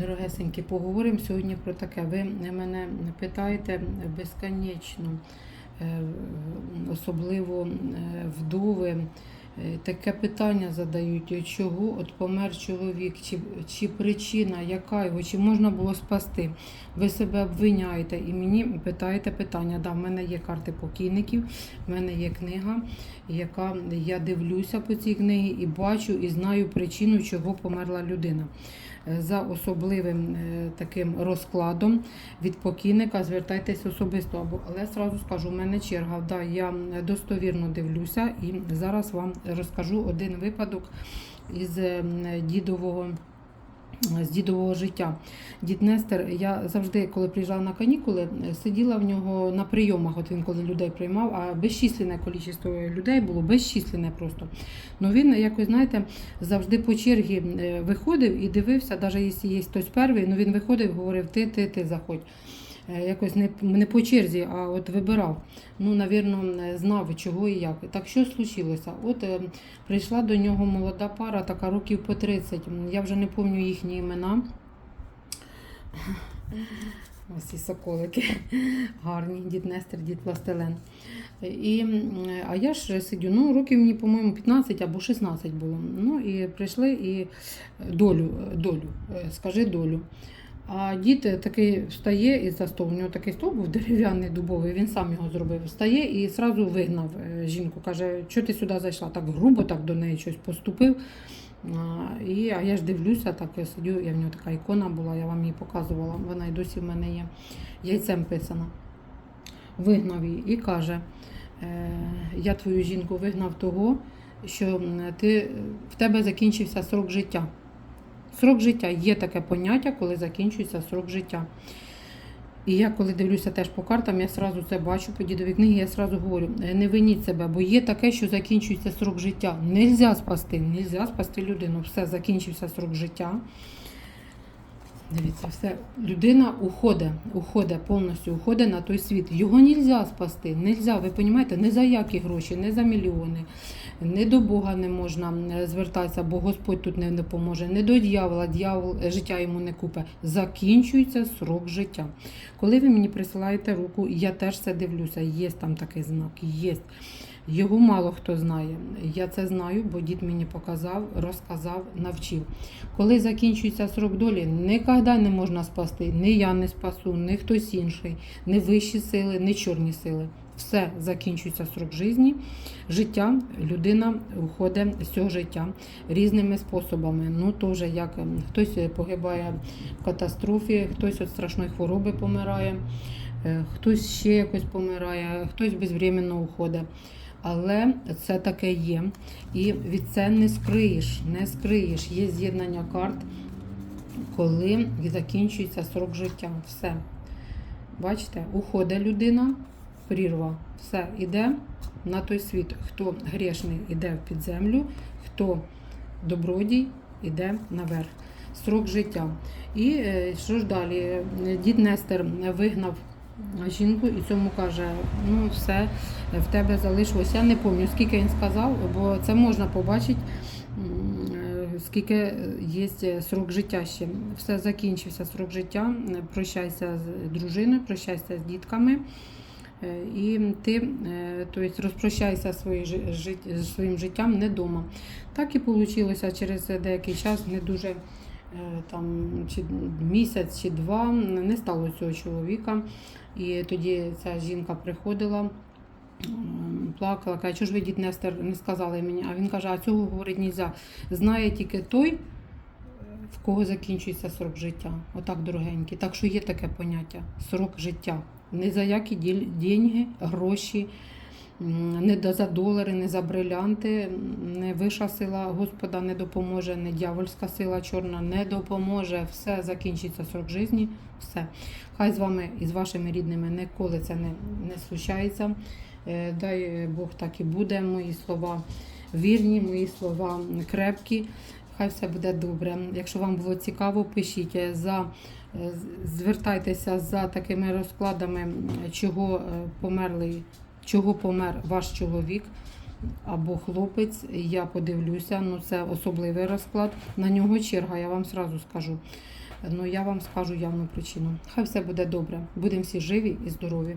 Дорогесенькі, поговоримо сьогодні про таке. Ви мене питаєте безконечно, е, особливо е, вдови. Е, Таке питання задають, чого от помер чоловік, чи, чи причина, яка його, чи можна було спасти. Ви себе обвиняєте і мені питаєте питання. Да, в мене є карти покійників, в мене є книга, яка я дивлюся по цій книгі і бачу і знаю причину, чого померла людина. Е, За особливим е, таким розкладом від покійника звертайтеся особисто. Але зразу скажу, у мене черга. Да, я достовірно дивлюся і зараз вам розкажу один випадок із дідового. З дідового життя. Дід Нестер, я завжди, коли приїжджала на канікули, сиділа в нього на прийомах, от він коли людей приймав, а безчисленне кількість людей було, безчисленне просто. Ну він якось, знаєте, завжди по чергі е, виходив і дивився, навіть якщо є хтось перший, ну він виходив і говорив, ти, ти, ти заходь. Е, Якось не, не по черзі, а от вибирав. Ну, навірно, знав, чого і як. Так що случилося? От е, прийшла до нього молода пара, така років по 30. Я вже не пам'ятаю їхні імена. Ось і соколики гарні, дід Нестер, дід Пластелен. І, а я ж сидю, ну, років мені, по-моєму, 15 або 16 було. Ну і прийшли і долю, долю, е, скажи долю. А дід такий встає із за столу. У нього такий стол був дерев'яний дубовий, він сам його зробив. Встає і одразу вигнав е, жінку. Каже, що ти сюди зайшла? Так грубо так до неї щось поступив. А, і, а я ж дивлюся, так я сидю, я в нього така ікона була, я вам її показувала, вона і досі в мене є яйцем писана. Вигнав її і каже: е, я твою жінку вигнав того, що ти, в тебе закінчився срок життя. Срок життя є таке поняття, коли закінчується срок життя. І я, коли дивлюся теж по картам, я сразу це бачу по дідовій книги, я сразу говорю, «Е, не виніть себе, бо є таке, що закінчується срок життя. Нельзя спасти, нельзя спасти людину. Все, закінчився срок життя. Дивіться, все, людина уходить, уходить, повністю уходить на той світ. Його нельзя спасти. Нельзя, ви розумієте, не за які гроші, не за мільйони. Не до Бога не можна е, звертатися, бо Господь тут не допоможе. Не до дьявола, дьявол е, життя йому не купе. Закінчується срок життя. Коли ви мені присилаєте руку, я теж це дивлюся. Є там такий знак, є. Його мало хто знає. Я це знаю, бо дід мені показав, розказав, навчив. Коли закінчується срок долі, ніколи не можна спасти. Ні я не спасу, ні хтось інший, ні вищі сили, ні чорні сили. Все закінчується срок житті, життя, людина уходить з цього життя різними способами. Ну, теж як ем, хтось погибає в катастрофі, хтось від страшної хвороби помирає, е, хтось ще якось помирає, хтось безвременно уходить. Але це таке є. І від це не скриєш, не скриєш. Є з'єднання карт, коли закінчується срок життя. Все. Бачите, уходить людина, прірва, все іде на той світ. Хто грішний іде в підземлю, хто добродій іде наверх. Срок життя. І е, що ж далі? Дід Нестер вигнав жінку і цьому каже: ну все, в тебе залишилось. Я не пам'ятаю, скільки він сказав, бо це можна побачити. е, Скільки є срок життя ще. Все закінчився срок життя. Прощайся з дружиною, прощайся з дітками. Е, І ти е, тобто, розпрощайся своїм життям не вдома. Так і вийшло через деякий час, не дуже там, чи місяць чи два не стало цього чоловіка. І тоді ця жінка приходила, плакала, каже, чого ж ви дід Нестер не сказали мені? А він каже, а цього говорить нельзя. Знає тільки той, в кого закінчується срок життя. Отак, дорогенькі. Так що є таке поняття срок життя. Не за які деньги, гроші, не за долари, не за брилянти, не вища сила Господа не допоможе, не дьявольська сила чорна не допоможе. Все закінчиться срок житті, все. Хай з вами і з вашими рідними ніколи це не, не случається. Е, Дай Бог так і буде. Мої слова вірні, мої слова крепкі. Хай все буде добре. Якщо вам було цікаво, пишіть за е, звертайтеся за такими розкладами, чого е, померли, чого помер ваш чоловік або хлопець. Я подивлюся. Ну це особливий розклад. На нього черга, я вам сразу скажу. Ну я вам скажу явну причину. Хай все буде добре. Будемо всі живі і здорові.